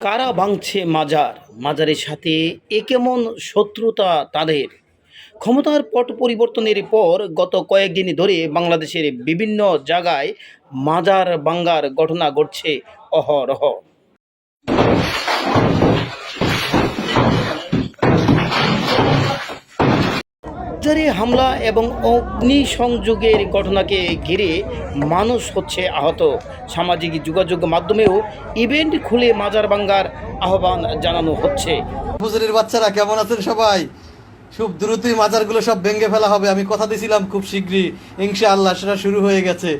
কারা ভাঙছে মাজার? মাজারের সাথে এ কেমন শত্রুতা তাদের? ক্ষমতার পট পরিবর্তনের পর গত কয়েকদিন ধরে বাংলাদেশের বিভিন্ন জায়গায় মাজার বাঙ্গার ঘটনা ঘটছে অহরহ। মাজারে হামলা এবং অগ্নিসংযোগের ঘটনাকে ঘিরে মানুষ হচ্ছে আহত। সামাজিক যোগাযোগ মাধ্যমেও ইভেন্ট খুলে মাজার বাঙ্গার আহ্বান জানানো হচ্ছে। বুজুরের বাচ্চারা কেমন আছেন সবাই? খুব দ্রুতই মাজারগুলো সব ভেঙে ফেলা হবে আমি কথা দিয়েছিলাম খুব শীঘ্রই। ইনশাআল্লাহ সেটা শুরু হয়ে গেছে।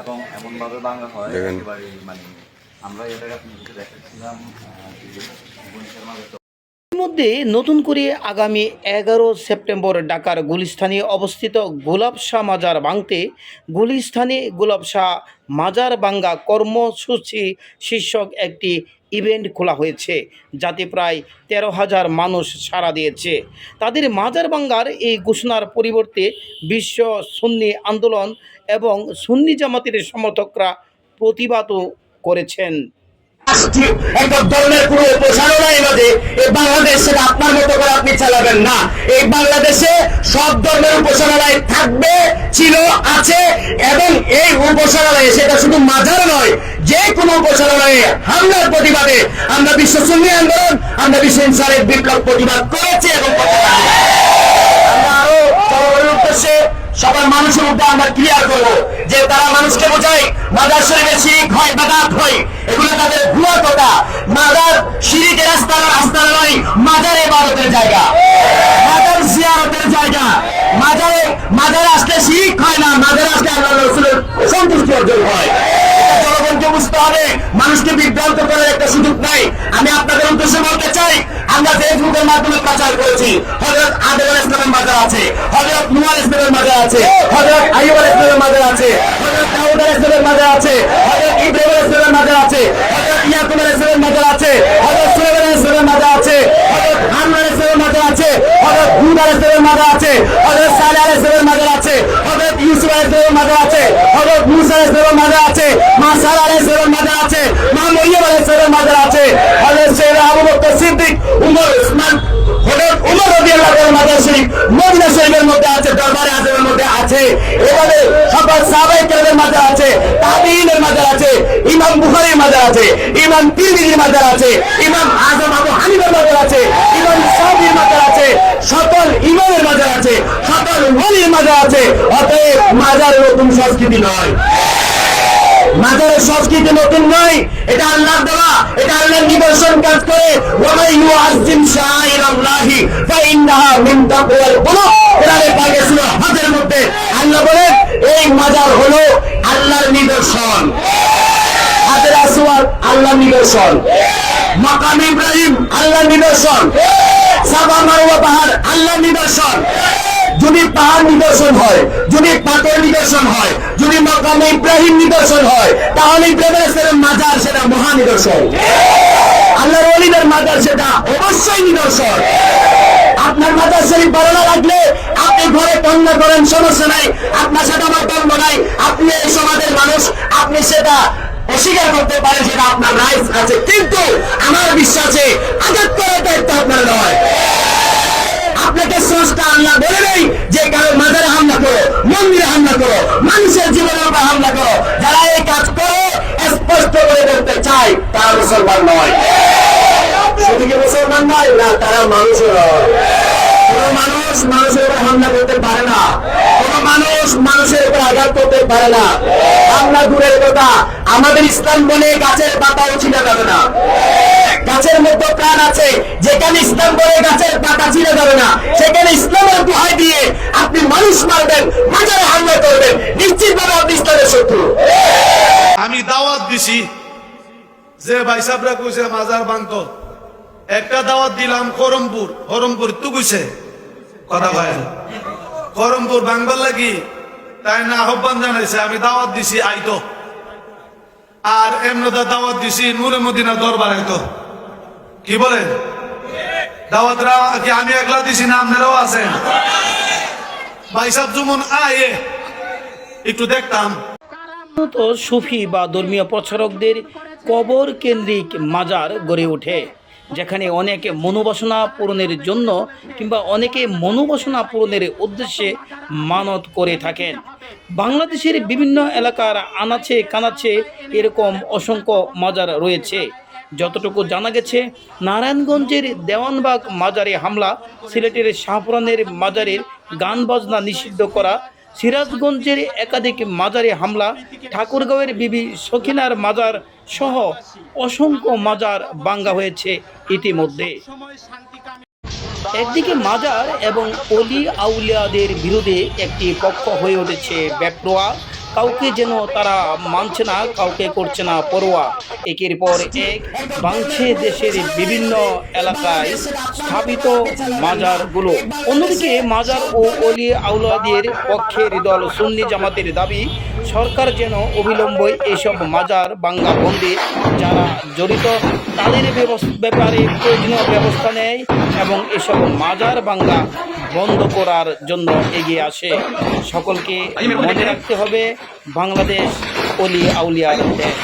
এবং এমনভাবে ভাঙা হয় একেবারে মানে আমরা দেখাচ্ছিলাম মধ্যে নতুন করে আগামী এগারো সেপ্টেম্বর ঢাকার গুলিস্থানে অবস্থিত গোলাপ শাহ মাজার ভাঙতে গুলিস্থানে গোলাপ শাহ মাজার ভাঙ্গা কর্মসূচি শীর্ষক একটি ইভেন্ট খোলা হয়েছে, যাতে প্রায় তেরো হাজার মানুষ সাড়া দিয়েছে। তাদের মাজার ভাঙ্গার এই ঘোষণার পরিবর্তে বিশ্ব সুন্নি আন্দোলন এবং সুন্নি জামাতের সমর্থকরা প্রতিবাদও করেছেন। কোনো বাংলাদেশ আপনার মতো করে আপনি চালাবেন না। এই বাংলাদেশে সব ধরনের উপাসনালয় থাকবে, ছিল, আছে, এবং এই উপাসনালয়ে সেটা শুধু মাজার নয়, যে কোনো উপাসনালয়ে হামলার প্রতিবাদে আমরা বিশ্ব সুন্নি আন্দোলন, আমরা বিশ্ব ইনসানের বিপ্লব প্রতিবাদ করেছি এবং আমরা আরও সবার মানুষের মধ্যে আমরা ক্লিয়ার করব। যে তারা মানুষকে বোঝায়, মাদার শরীরে শিরিক হয় বাদাত হয়, এগুলো তাদের ভুয়া কথা। মাদার শিরিকের আস্তানা আস্তানা নয়, মাদার এবারতের জায়গা। মাদার জিয়ারতের জায়গা। মাজারে মাজারে আসলে শিরিক হয় না মাজারে আসলে আল্লাহ রসুলের সন্তুষ্টি অর্জন হয় এটা জনগণকে বুঝতে হবে মানুষকে বিভ্রান্ত করার একটা সুযোগ নাই আমি আপনাদের উদ্দেশ্যে বলতে চাই আমরা ফেসবুকের মাধ্যমে প্রচার করেছি হজরত আদেব আল ইসলামের মাজার আছে হজরত নুয়াল ইসলামের মাজার আছে হজরত আইব ইসলামের মাজার আছে হজরত ইসলামের মাজার আছে হজরত ইব্রাহিম ইসলামের মাজার আছে হজরত ইয়াকুব ইসলামের মাজার আছে হজরত সুলাইমান আল ইসলামের মাজার আছে হজরত ইসলামের মাজার আছে হজরত হুদ ইসলামের মাজার আছে হজরত আল ইসলামের মাজার আছে হজরত ইউসুফ ইসলামের মাজার আছে হজরত মুসা ইসলামের মাজার মা সারা আল ইসলামের মাজার আছে, মা মরিয়ম আল ইসলামের মাজার আছে। হজরত সৈয়দ আবু বকর সিদ্দিক, উমর উসমান, হজরত উমর রাদিয়াল্লাহু তাআলার মাজার শরীফ মদিনা শরীফের মধ্যে আছে, দরবারে সংস্কৃতি নয়। মাজারের সংস্কৃতি নতুন নয়, এটা আল্লাহ দেওয়া, এটা আল্লাহর নিদর্শন কাজ করে হজের মধ্যে। আল্লাহ বলেন, এই মাজার হলো আল্লাহর নিদর্শন। হাতের আসওয়াদ আল্লাহর নিদর্শন। মাকাম ইব্রাহিম, আল্লাহর নিদর্শন। সাবা মারওয়া পাহাড়, আল্লাহর নিদর্শন। যদি পাহাড় নিদর্শন হয়, যদি পাথর নিদর্শন হয়, যদি মাকামে ইব্রাহিম নিদর্শন হয়, তাহলে ইব্রাহিম মাজার সেটা মহা নিদর্শন। আল্লাহর ওলিদের মাজার সেটা অবশ্যই নিদর্শন। আপনার মাজার শরীফ ভালো না লাগলে আপনি ঘরে কন্যা করেন, সমস্যা নাই। আপনার সাথে আমার দ্বন্দ্ব নাই। আপনি এই সমাজের মানুষ, আপনি সেটা অস্বীকার করতে পারেন, সেটা আপনার রাইট আছে। কিন্তু আমার বিশ্বাসে আঘাত করার দায়িত্ব আপনার নয়। আপনাকে স্রষ্টা আল্লাহ বলে করো। মানুষের জীবনের উপর হামলা করো। যারা এই কাজ করে, স্পষ্ট করে বলতে চাই তারা মুসলমান নয়। শুধু কি মুসলমান নয়? না, তারা কোন মানুষ মানুষের উপর হামলা করতে পারে না। কোন মানুষ মানুষের উপর আঘাত করতে পারে না। হামলা দূরের কথা। আমাদের ইসলাম বলে গাছের পাতাও ছিঁড়ে যাবে না। গাছের মধ্যে প্রাণ আছে, যেখানে ইসলাম বলে গাছের পাতা ছিঁড়ে যাবে না, সেখানে ইসলামের দোহাই দিয়ে আপনি মানুষ মারবেন মাজারে হামলা করবেন, নিশ্চিতভাবে আপনি ইসলামের শত্রু। আমি দাওয়াত দিছি। যে ভাই সাহেবরা কইছে, মাজার বাংতো একটা দাওয়াত দিলাম করমপুর। করমপুর তু কইছে? কথা ভাই করমপুর বাংবার লাগি, তাই না আহ্বান জানাইছে, আমি দাওয়াত দিছি, আইতো। আর এমনদা দাওয়াত দিছি, নূরে মদিনা দরবার আইতো। কি বলে? দাওয়াতরা কি আমি একলা দিছি না আপনারাও আছেন? ভাই সাহেব যেমন আয়ে একটু দেখতাম। সুফি বা ধর্মীয় প্রচারকদের কবর কেন্দ্রিক মাজার গড়ে ওঠে, যেখানে অনেকে মনোবাসনা পূরণের জন্য কিংবা অনেকে মনোবাসনা পূরণের উদ্দেশ্যে মানত করে থাকেন। বাংলাদেশের বিভিন্ন এলাকার আনাচে কানাচে এরকম অসংখ্য মাজার রয়েছে। যতটুকু জানা গেছে, নারায়ণগঞ্জের দেওয়ানবাগ মাজারে হামলা, সিলেটের শাহপুরানের মাজারের গান বাজনা নিষিদ্ধ করা, সিরাজগঞ্জের একাধিক মাজারে হামলা, ঠাকুরগাঁওয়ের বিবি সখিনার মাজার সহ অসংখ্য মাজার বাঙ্গা হয়েছে ইতিমধ্যে। একদিকে মাজার এবং অলি আউলিয়াদের বিরুদ্ধে একটি পক্ষ হয়ে উঠেছে বেপ্রোয়া কাউকে যেন তারা মানছে না, কাউকে করছে না, পরোয়া। একের পর এক বাংছে দেশের বিভিন্ন এলাকায় স্থাপিত মাজারগুলো। অন্যদিকে মাজার ও অলি আউলিয়াদের পক্ষের দল সুন্নি জামাতের দাবি, সরকার যেন অবিলম্বে এসব মাজার বাঙ্গা বন্দে, যারা জড়িত, তাদের ব্যাপারে প্রয়োজনীয় ব্যবস্থা নেয় এবং এসব মাজার বাঙ্গা বন্ধ করার জন্য এগিয়ে আসে। সকলকে মনে রাখতে হবে বাংলাদেশ অলি আউলিয়ার দেশ।